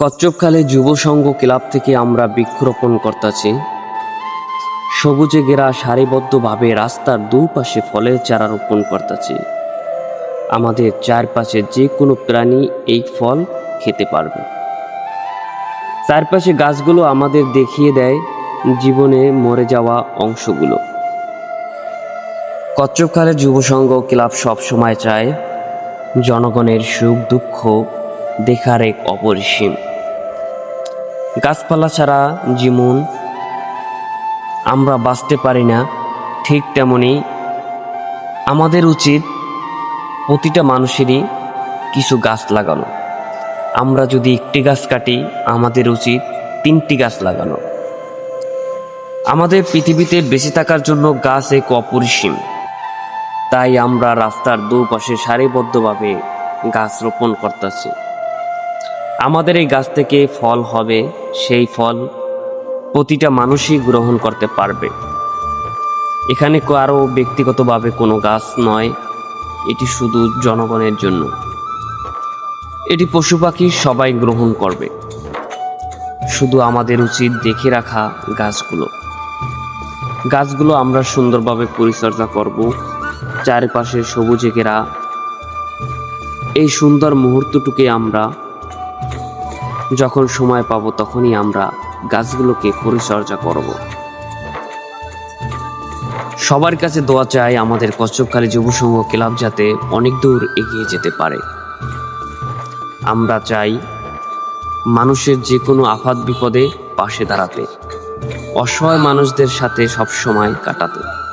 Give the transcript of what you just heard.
কচ্ছপখালে যুব সংঘ ক্লাব থেকে আমরা বৃক্ষরোপণ করতেছি সবুজে ঘেরা সারিবদ্ধভাবে রাস্তার দুপাশে ফলের চারা রোপণ করতেছি। আমাদের চারপাশে যে কোনো প্রাণী এই ফল খেতে পারবে। চারপাশে গাছগুলো আমাদের দেখিয়ে দেয় জীবনে মরে যাওয়া অংশগুলো। কচ্ছপখালে যুব সংঘ ক্লাব সবসময় চায় জনগণের সুখ দুঃখ দেখার এক অপরিসীম। গাছপালা ছাড়া যেমন আমরা বাঁচতে পারি না, ঠিক তেমনি আমাদের উচিত প্রতিটা মানুষেরই কিছু গাছ লাগানো। আমরা যদি একটি গাছ কাটি, আমাদের উচিত তিনটি গাছ লাগানো। আমাদের পৃথিবীতে বেঁচে থাকার জন্য গাছ এক অপরিসীম। তাই আমরা রাস্তার দুপাশে সারিবদ্ধভাবে গাছ রোপণ করতেছি। আমাদের এই গাছ থেকে ফল হবে, সেই ফল প্রতিটা মানুষই গ্রহণ করতে পারবে। এখানে কারও ব্যক্তিগতভাবে কোনো গাছ নয়, এটি শুধু জনগণের জন্য। এটি পশু পাখি সবাই গ্রহণ করবে। শুধু আমাদের উচিত দেখে রাখা গাছগুলো। গাছগুলো আমরা সুন্দরভাবে পরিচর্যা করব, চারপাশে সবুজে ঘেরা এই সুন্দর মুহূর্তটুকে আমরা যখন সময় পাবো তখনই আমরা গাছগুলোকে পরিচর্যা করব। সবার কাছে দোয়া চাই আমাদের কচ্ছপখালী যুব সংঘ ক্লাব যাতে অনেক দূর এগিয়ে যেতে পারে। আমরা চাই মানুষের যে কোনো আফাত বিপদে পাশে দাঁড়াতে, অসহায় মানুষদের সাথে সব সময় কাটাতে।